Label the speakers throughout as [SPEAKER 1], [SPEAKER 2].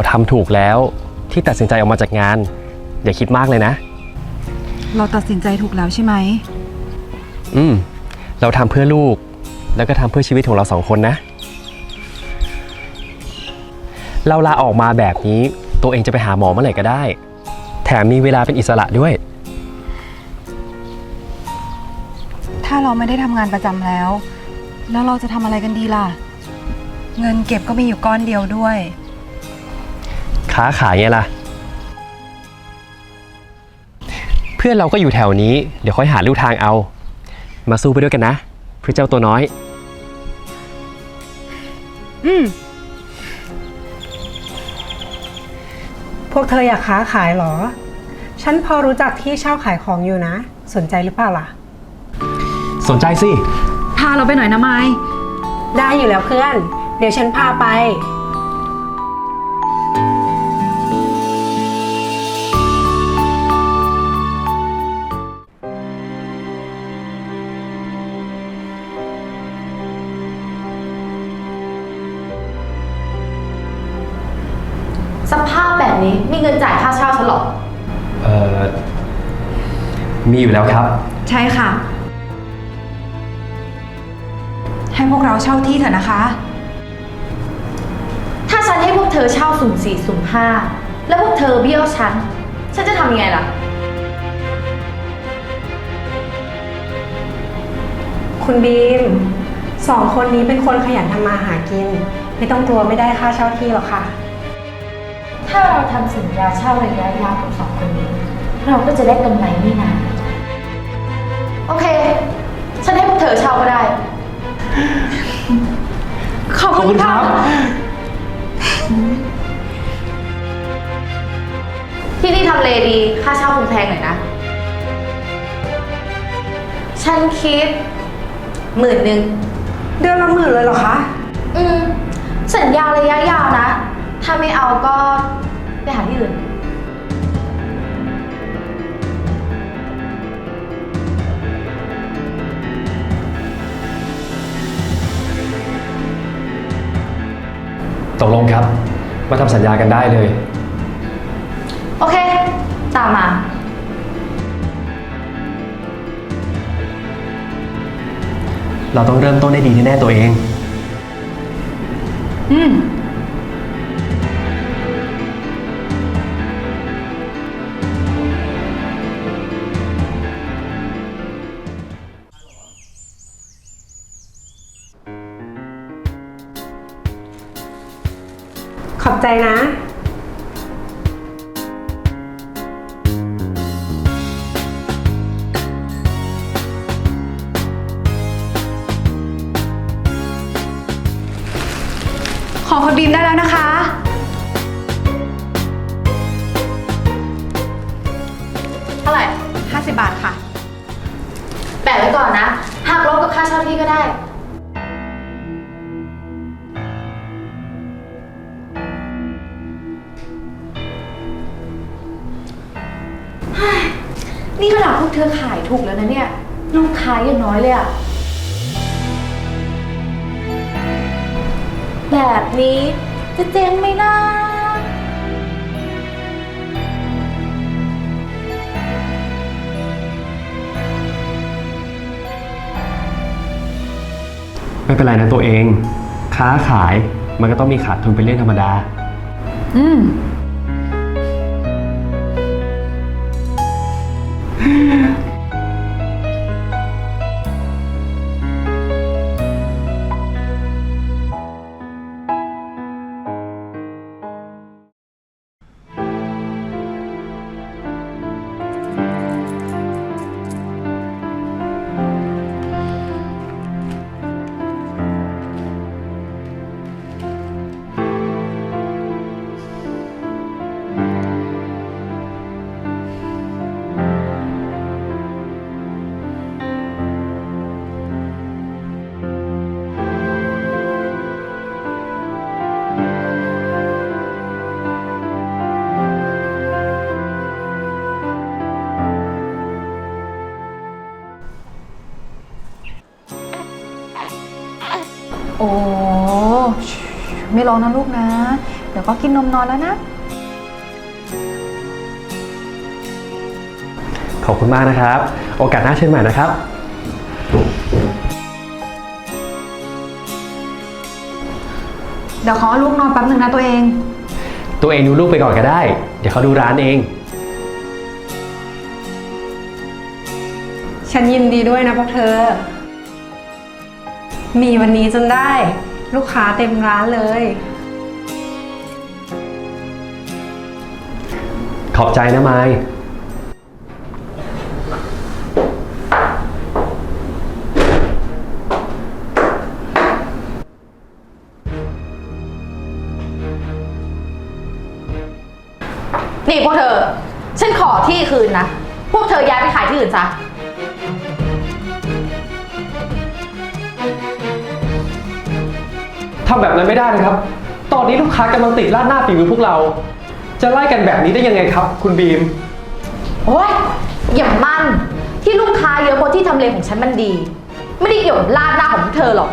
[SPEAKER 1] เราทำถูกแล้วที่ตัดสินใจออกมาจากงาน อย่าคิดมากเลยนะ
[SPEAKER 2] เราตัดสินใจถูกแล้วใช่ไหม
[SPEAKER 1] อืม เราทำเพื่อลูก แล้วก็ทำเพื่อชีวิตของเราสองคนนะ เราลาออกมาแบบนี้ตัวเองจะไปหาหมอเมื่อไหร่ก็ได้ แถมมีเวลาเป็นอิสระด้วย
[SPEAKER 2] ถ้าเราไม่ได้ทำงานประจำแล้ว แล้วเราจะทำอะไรกันดีล่ะ เงินเก็บก็มีอยู่ก้อนเดียวด้วย
[SPEAKER 1] ค้าขายไงล่ะ เพื่อนเราก็อยู่แถวนี้ เดี๋ยวค่อยหาลู่ทางเอา มาสู้ไปด้วยกันนะเพื่อเจ้าตัวน้อย
[SPEAKER 2] อืม
[SPEAKER 3] พวกเธออยากค้าขายเหรอ ฉันพอรู้จักที่เช่าขายของอยู่นะ สนใจหรือเปล่าล่ะ
[SPEAKER 1] สนใจสิ
[SPEAKER 2] พาเราไปหน่อยนะไม้
[SPEAKER 3] ได้อยู่แล้วเพื่อน เดี๋ยวฉันพาไป
[SPEAKER 4] เงินจ่ายค่าเช่าฉันหรอ
[SPEAKER 1] เอ่อ มีอยู่แล้วครับ
[SPEAKER 2] ใช่ค่ะ ให้พวกเราเช่าที่เถอะนะคะ
[SPEAKER 4] ถ้าฉันให้พวกเธอเช่าสุ่มสี่สุ่มห้าแล้วพวกเธอเบี้ยวฉัน ฉันจะทำยังไงล่ะ
[SPEAKER 3] คุณบีมสองคนนี้เป็นคนขยันทำมาหากิน ไม่ต้องกลัวไม่ได้ค่าเช่าที่หรอกค่ะ
[SPEAKER 4] ถ้าเราทำสัญญาเช่าระยะยาวกับสองคนนี้ เราก็จะได้กำไรไม่นาน โอเค ฉันให้พวกเธอเช่าก็ได้
[SPEAKER 2] ขอบคุณค่ะ
[SPEAKER 4] ที่นี่ทำเลดี ค่าเช่าคงแพงหน่อยนะ ฉันคิดหมื่นหนึ่ง
[SPEAKER 3] เดือนละหมื่นเลยเหรอคะ
[SPEAKER 4] อืม สัญญาระยะยาวนะ ถ้าไม่เอาก็ไปหาที่อื่น
[SPEAKER 1] ตกลงครับ มาทำสัญญากันได้เลย
[SPEAKER 4] โอเค ตามมา
[SPEAKER 1] เราต้องเริ่มต้นได้ดีแน่ๆตัวเอง
[SPEAKER 2] อืม
[SPEAKER 3] ใจนะ
[SPEAKER 4] เลยอะแบบนี้จะเจ๊งไหมนะ
[SPEAKER 1] ไม่เป็นไรนะตัวเอง ค้าขายมันก็ต้องมีขาดทุนเป็นเรื่องธรรมดา
[SPEAKER 2] อืม โอ้ไม่ร้องนะลูกนะ เดี๋ยวก็กินนมนอนแล้วนะ
[SPEAKER 1] ขอบคุณมากนะครับ โอกาสหน้าเชิญใหม่นะครับ
[SPEAKER 2] เดี๋ยวขอลูกนอนแป๊บนึงนะตัวเอง
[SPEAKER 1] ตัวเองดูลูกไปก่อนก็ได้ เดี๋ยวเขาดูร้านเอง
[SPEAKER 3] ฉันยินดีด้วยนะพวกเธอ มีวันนี้จนได้ลูกค้าเต็มร้านเลย
[SPEAKER 1] ขอบใจนะไมค์
[SPEAKER 4] นี่พวกเธอ ฉันขอที่คืนนะ พวกเธอย้ายไปขายที่อื่นซะ
[SPEAKER 1] ทำแบบนั้นไม่ได้นะครับ ตอนนี้ลูกค้ากำลังติดราดหน้าฝีมือพวกเรา จะไล่กันแบบนี้ได้ยังไงครับ คุณบีม
[SPEAKER 4] โอ้ยอย่ามั่นที่ลูกค้าเยอะเพราะที่ทำเลของฉันมันดี ไม่ได้เกี่ยวกับลาดหน้าของพวกเธอหรอก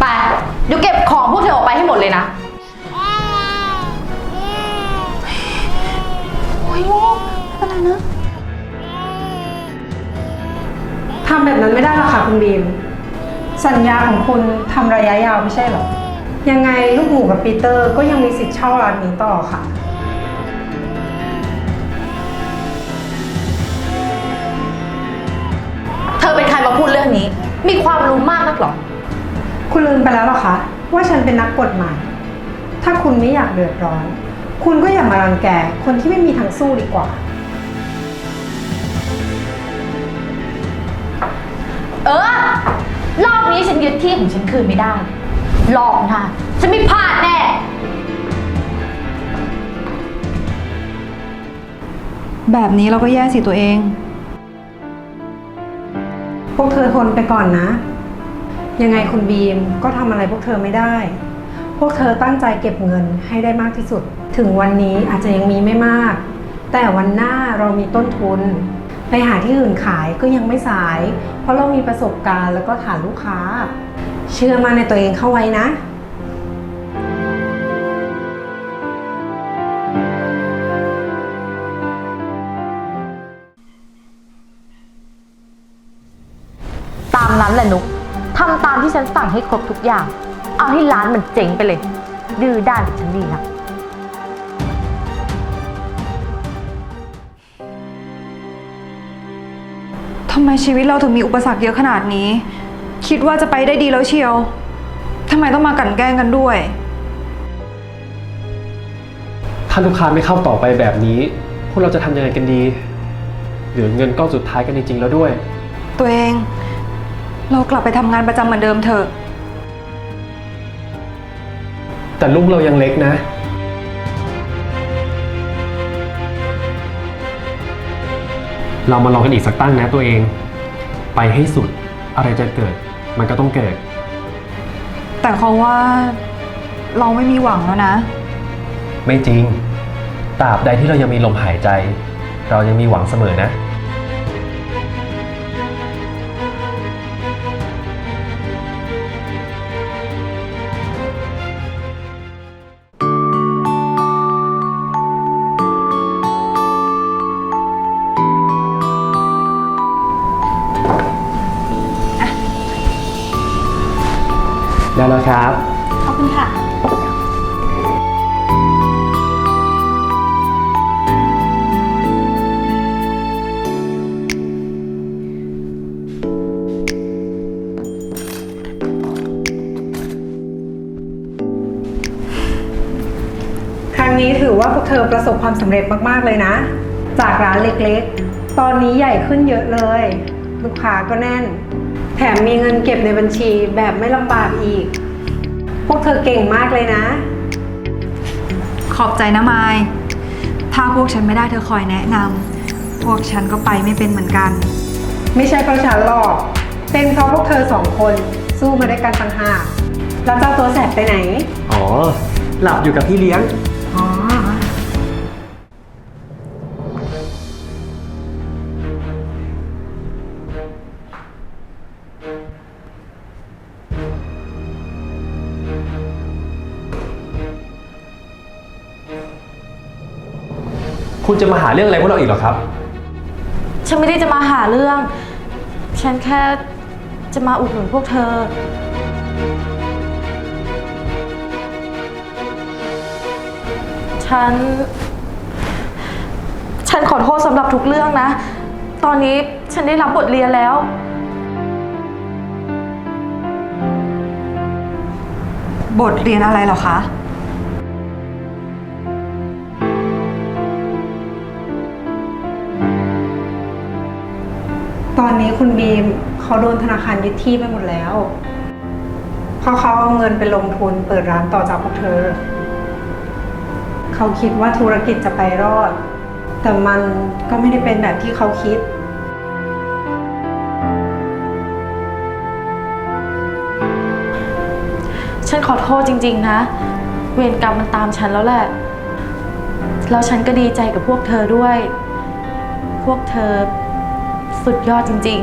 [SPEAKER 4] ไป เดี๋ยวเก็บของพวกเธอออกไปให้หมดเลยนะ
[SPEAKER 2] โอ้ยลูกไม่เป็นไรนะ
[SPEAKER 3] แบบนั้นไม่ได้หรอกค่ะคุณบีม สัญญาของคุณทำระยะยาวไม่ใช่เหรอ ยังไงลูกหมูกับปีเตอร์ก็ยังมีสิทธิ์เช่าร้านนี้ต่อค่ะ
[SPEAKER 4] เธอเป็นใครมาพูดเรื่องนี้ มีความรู้มากนักหรอ
[SPEAKER 3] คุณลืมไปแล้วเหรอคะ ว่าฉันเป็นนักกฎหมาย ถ้าคุณไม่อยากเดือดร้อน คุณก็อย่ามารังแกคนที่ไม่มีทางสู้ดีกว่า
[SPEAKER 4] เออ รอบนี้ฉันยึดที่ของฉันคืนไม่ได้รอบหน้าฉันไม่พลาดแน่
[SPEAKER 2] แบบนี้เราก็แย่สิตัวเอง
[SPEAKER 3] พวกเธอทนไปก่อนนะ ยังไงคุณบีมก็ทำอะไรพวกเธอไม่ได้ พวกเธอตั้งใจเก็บเงินให้ได้มากที่สุด ถึงวันนี้อาจจะยังมีไม่มาก แต่วันหน้าเรามีต้นทุน ไปหาที่อื่นขายก็ยังไม่สาย เพราะเรามีประสบการณ์แล้วก็ฐานลูกค้า เชื่อมาในตัวเองเข้าไว้นะ
[SPEAKER 4] ตามนั้นแหละนุกทำตามที่ฉันสั่งให้ครบทุกอย่าง เอาให้ร้านมันเจ๊งไปเลย ดื้อด้านกับฉันดีนะ
[SPEAKER 2] ทำไมชีวิตเราถึงมีอุปสรรคเยอะขนาดนี้ คิดว่าจะไปได้ดีแล้วเชียวทำไมต้องมากลั่นแกล้งกันด้วย
[SPEAKER 1] ถ้าลูกค้าไม่เข้าต่อไปแบบนี้ พวกเราจะทำยังไงกันดีเหลือเงินก้อนสุดท้ายกันจริงๆแล้วด้วย
[SPEAKER 2] ตัวเอง เรากลับไปทำงานประจำเหมือนเดิมเถอะ
[SPEAKER 1] แต่ลูกเรายังเล็กนะ เรามาลองกันอีกสักตั้งนะตัวเอง ไปให้สุดอะไรจะเกิด มันก็ต้องเกิด
[SPEAKER 2] แต่เขาว่าเราไม่มีหวังแล้วนะ
[SPEAKER 1] ไม่จริงตราบใดที่เรายังมีลมหายใจ เรายังมีหวังเสมอนะ ได้แล้วครับ
[SPEAKER 4] ขอบคุณค่ะ
[SPEAKER 3] ครั้งนี้ถือว่าพวกเธอประสบความสำเร็จมาก ๆ เลยนะ จากร้านเล็กๆ ตอนนี้ใหญ่ขึ้นเยอะเลย ลูกค้าก็แน่น แถมมีเงินเก็บในบัญชีแบบไม่ลำบากอีก พวกเธอเก่งมากเลยนะ
[SPEAKER 2] ขอบใจนะไมาย ถ้าพวกฉันไม่ได้เธอคอยแนะนำ พวกฉันก็ไปไม่เป็นเหมือนกัน
[SPEAKER 3] ไม่ใช่เพราะฉันหรอก เป็นเพราะพวกเธอสองคนสู้มาด้วยกันต่างหากแล้วเจ้าตัวแสบไปไหน
[SPEAKER 1] อ๋อ หลับอยู่กับพี่เลี้ยง คุณจะมาหาเรื่องอะไรพวกเราอีกเหรอครับ
[SPEAKER 4] ฉันไม่ได้จะมาหาเรื่อง ฉันแค่จะมาอุดหนุนพวกเธอ ฉัน ฉันขอโทษสำหรับทุกเรื่องนะ ตอนนี้ฉันได้รับบทเรียนแล้ว
[SPEAKER 2] บทเรียนอะไรเหรอคะ
[SPEAKER 3] ตอนนี้คุณบีมเขาโดนธนาคารยึดที่ไปหมดแล้ว เพราะเขาเอาเงินไปลงทุนเปิดร้านต่อจากพวกเธอ เขาคิดว่าธุรกิจจะไปรอด แต่มันก็ไม่ได้เป็นแบบที่เขาคิด
[SPEAKER 4] ฉันขอโทษจริง ๆ นะ เวรกรรมมันตามฉันแล้วแหละ แล้วฉันก็ดีใจกับพวกเธอด้วย พวกเธอ สุดยอดจริง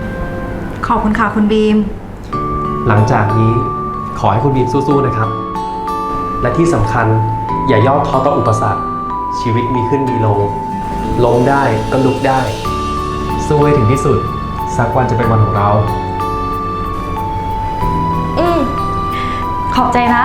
[SPEAKER 4] ๆ
[SPEAKER 2] ขอบคุณค่ะคุณบีม
[SPEAKER 1] หลังจากนี้ขอให้คุณบีมสู้ๆนะครับ และที่สำคัญอย่าย่อท้อต่ออุปสรรค ชีวิตมีขึ้นมีลง ล้มได้ก็ลุกได้ สู้ให้ถึงที่สุด สักวันจะเป็นวันของเรา
[SPEAKER 4] อืมขอบใจนะ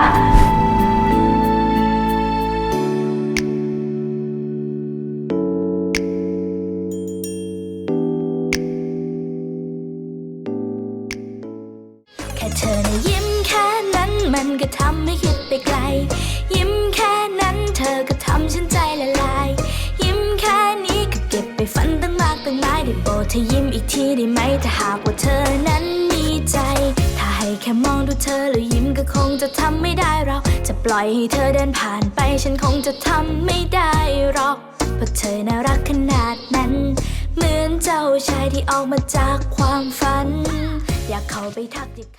[SPEAKER 5] เธอแล้วยิ้มก็คงจะทำไม่ได้หรอกจะปล่อยให้เธอเดินผ่านไปฉันคงจะทำไม่ได้หรอกเพราะเธอน่ารักขนาดนั้น เหมือนเจ้าชายที่ออกมาจากความฝัน อยากเข้าไปทักทิ